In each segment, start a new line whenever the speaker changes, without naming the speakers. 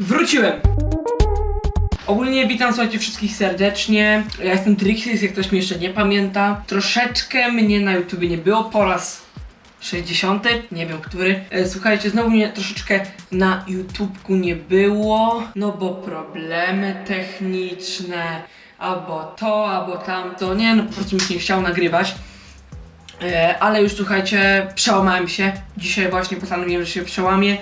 Wróciłem! Ogólnie witam słuchajcie wszystkich serdecznie. Ja jestem Trixis, jak ktoś mnie jeszcze nie pamięta. Troszeczkę mnie na YouTubie nie było po raz 60, nie wiem który. E, Słuchajcie, znowu mnie troszeczkę na YouTubku nie było, no bo problemy techniczne, albo to, albo tamto. Nie, no po prostu mi się nie chciało nagrywać. E, Ale już słuchajcie, przełamałem się. Dzisiaj właśnie postanowiłem, że się przełamię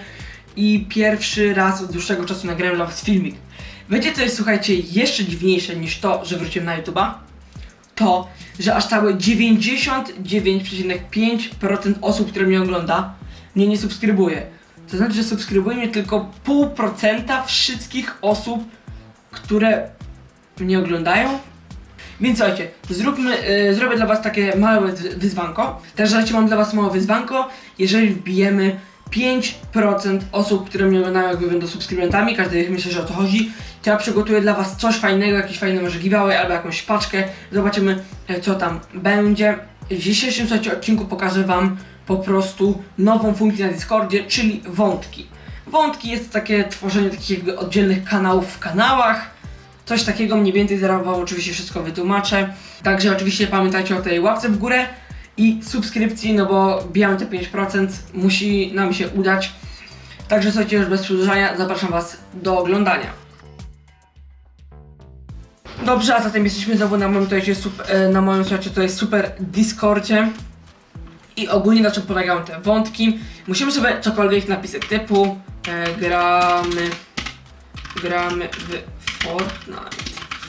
i pierwszy raz od dłuższego czasu nagrałem dla was filmik. Wiecie co jest słuchajcie jeszcze dziwniejsze niż to, że wróciłem na YouTube'a? To, że aż całe 99,5% osób, które mnie ogląda, mnie nie subskrybuje. To znaczy, że subskrybuje mnie tylko pół procenta wszystkich osób, które mnie oglądają. Więc słuchajcie, zróbmy, y, zrobię dla was takie małe wyz- wyzwanko. Też słuchajcie, mam dla was małe wyzwanko. Jeżeli wbijemy 5% osób, które mnie oglądają, jakby będą subskrybentami, każdy myślę, że o to chodzi, to ja przygotuję dla was coś fajnego, jakiś fajny może giveaway albo jakąś paczkę. Zobaczymy, e, co tam będzie. W dzisiejszym odcinku pokażę wam po prostu nową funkcję na Discordzie, czyli wątki. Wątki jest takie tworzenie takich jakby oddzielnych kanałów w kanałach. Coś takiego mniej więcej zaraz wam oczywiście wszystko wytłumaczę. Także oczywiście pamiętajcie o tej łapce w górę i subskrypcji, no bo bijamy te 5%, musi nam się udać. Także słuchajcie, już bez przedłużania, zapraszam was do oglądania. Dobrze, a zatem jesteśmy znowu na moim, tutaj super, na moim słuchajcie, to jest super Discordzie. I ogólnie na czym polegają te wątki. Musimy sobie cokolwiek napisać, typu e, gramy, gramy w Fortnite,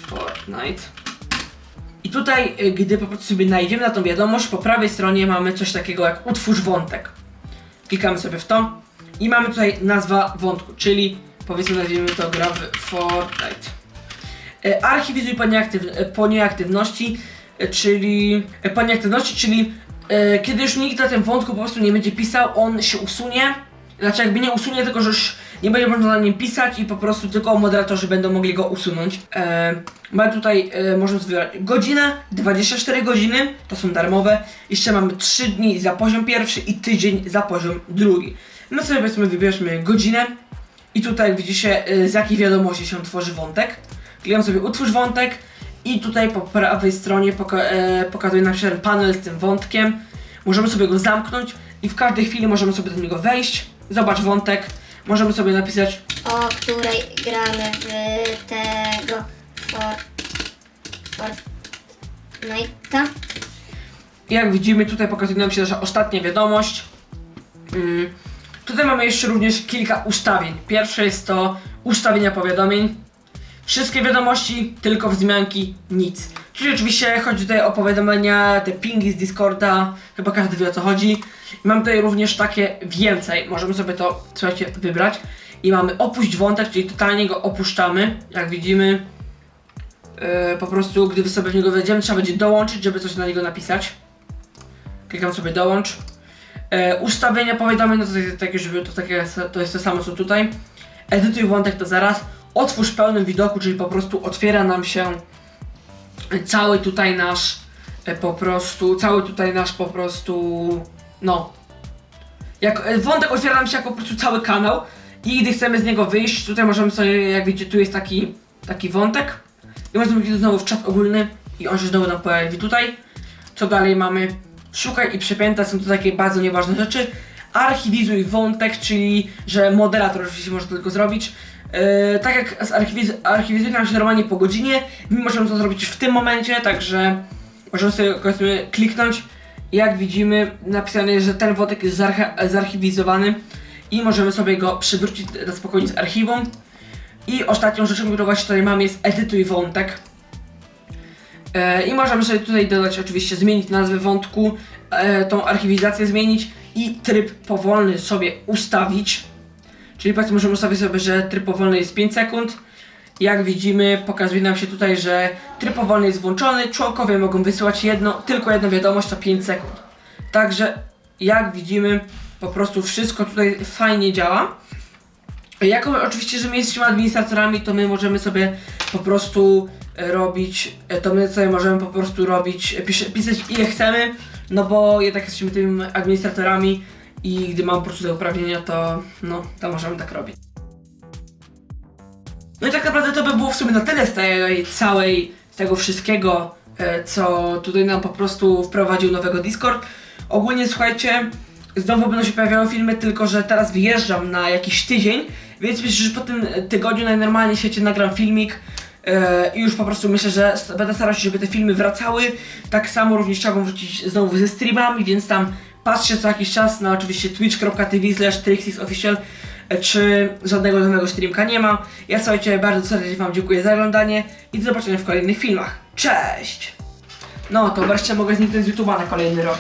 Fortnite. I tutaj, y, gdy po prostu sobie najdziemy na tą wiadomość, po prawej stronie mamy coś takiego jak utwórz wątek. Klikamy sobie w to i mamy tutaj nazwa wątku, czyli powiedzmy nazwijmy to gra w Fortnite. E, Archiwizuj po, nieaktyw e, po nieaktywności, e, czyli e, po nieaktywności, czyli e, kiedy już nikt na tym wątku po prostu nie będzie pisał, on się usunie. Znaczy jakby nie usunie, tylko że już nie będzie można na nim pisać i po prostu tylko moderatorzy będą mogli go usunąć. E, mamy tutaj, e, możemy sobie wybrać godzinę, 24 godziny, to są darmowe. Jeszcze mamy 3 dni za poziom pierwszy i tydzień za poziom drugi. My sobie powiedzmy wybierzmy godzinę i tutaj widzicie e, z jakiej wiadomości się tworzy wątek. Klikam sobie utwórz wątek i tutaj po prawej stronie poka e, pokazuje nam się panel z tym wątkiem. Możemy sobie go zamknąć i w każdej chwili możemy sobie do niego wejść. Zobacz wątek. Możemy sobie napisać
o której gramy w tego for, Fortnite'a.
Jak widzimy, tutaj pokazuje nam się nasza ostatnia wiadomość. Mm. Tutaj mamy jeszcze również kilka ustawień. Pierwsze jest to ustawienia powiadomień. Wszystkie wiadomości, tylko wzmianki, nic. Czyli oczywiście chodzi tutaj o powiadomienia, te pingi z Discorda, chyba każdy wie o co chodzi. Mam tutaj również takie więcej, możemy sobie to, słuchajcie, wybrać. I mamy opuść wątek, czyli totalnie go opuszczamy, jak widzimy. Yy, po prostu, gdy sobie w niego wejdziemy, trzeba będzie dołączyć, żeby coś na niego napisać. Klikam sobie dołącz. E, ustawienia powiadomień, no to jest takie, żeby to, takie, to jest to samo co tutaj. Edytuj wątek to zaraz. Otwórz pełnym widoku, czyli po prostu otwiera nam się cały tutaj nasz e, po prostu, cały tutaj nasz po prostu, no. Jak e, wątek otwiera nam się jako po prostu cały kanał i gdy chcemy z niego wyjść, tutaj możemy sobie, jak widzicie, tu jest taki, taki wątek i możemy kliknąć znowu w czat ogólny i on się znowu nam pojawi tutaj. Co dalej mamy? Szukaj i przepięta są to takie bardzo nieważne rzeczy. Archiwizuj wątek, czyli że moderator oczywiście może to tylko zrobić. Yy, tak jak z archiwiz archiwizuje nam się normalnie po godzinie, my możemy to zrobić w tym momencie, także możemy sobie powiedzmy kliknąć. Jak widzimy, napisane jest, że ten wątek jest zarchiwizowany i możemy sobie go przywrócić na spokojnie z archiwum. I ostatnią rzeczą, którą właśnie tutaj mam jest edytuj wątek. E, I możemy sobie tutaj dodać oczywiście, zmienić nazwę wątku, e, tą archiwizację zmienić i tryb powolny sobie ustawić. Czyli powiedzmy, możemy ustawić sobie, że tryb powolny jest 5 sekund. Jak widzimy, pokazuje nam się tutaj, że tryb powolny jest włączony, członkowie mogą wysyłać jedno, tylko jedną wiadomość co 5 sekund. Także jak widzimy, po prostu wszystko tutaj fajnie działa. Jako oczywiście, że my jesteśmy administratorami, to my możemy sobie po prostu e, robić, e, to my sobie możemy po prostu robić, e, pisać ile chcemy, no bo jednak jesteśmy tymi administratorami i gdy mam po prostu te uprawnienia, to no, to możemy tak robić. No i tak naprawdę to by było w sumie na tyle z tej całej, z tego wszystkiego, e, co tutaj nam po prostu wprowadził nowego Discord. Ogólnie słuchajcie, znowu będą się pojawiały filmy, tylko że teraz wyjeżdżam na jakiś tydzień, więc myślę, że po tym tygodniu najnormalniej w świecie nagram filmik i już po prostu myślę, że będę starał się, żeby te filmy wracały. Tak samo również chciałbym wrócić znowu ze streamami, więc tam patrzcie co jakiś czas na oczywiście twitch.tv slash trixisofficial e, czy żadnego nowego streamka nie ma. Ja słuchajcie, bardzo serdecznie wam dziękuję za oglądanie i do zobaczenia w kolejnych filmach. Cześć! No to wreszcie mogę zniknąć z YouTube'a na kolejny rok.